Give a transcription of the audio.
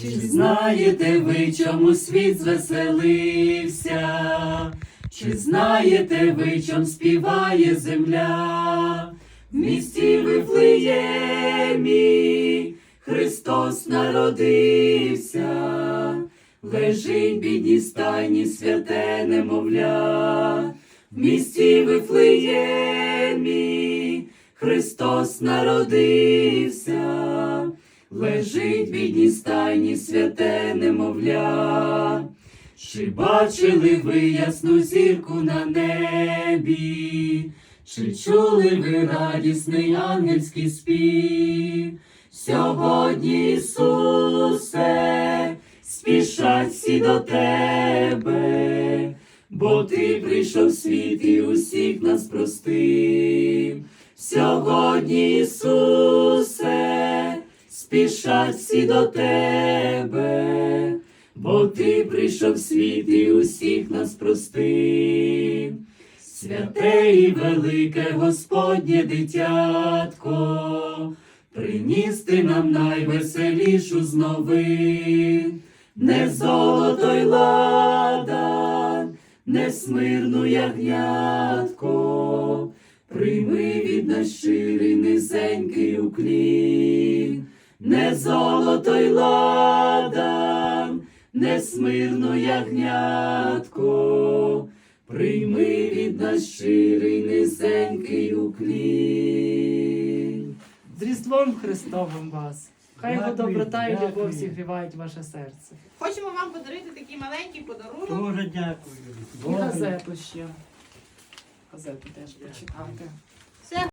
Чи знаєте ви, чому світ звеселився? Чи знаєте ви, чом співає земля? В місті Вифлеємі Христос народився, лежить в бідній стайні святе немовля. В місті Вифлеємі Христос народився, лежить бідній стайні святе немовля. Чи бачили ви ясну зірку на небі? Чи чули ви радісний ангельський спів? Сьогодні, Ісусе, спішать всі до тебе, бо ти прийшов в світ і усіх нас простив. Сьогодні, Ісусе, спішать всі до тебе, бо ти прийшов в світ і усіх нас простив. Святе і велике Господнє дитятко, приніс ти нам найвеселішу з новин, не золото й ладан, не смирну ягнятко, прийми від нас щирий низенький уклін, не золото й ладан, не смирну ягнятко, прийми від нас щирий низенький уклін. З Різдвом Христовим вас! Хай його доброта і любов зігрівають ваше серце. Хочемо вам подарити такий маленький подарунок. Дуже дякую. І газету ще. Газету теж почитайте.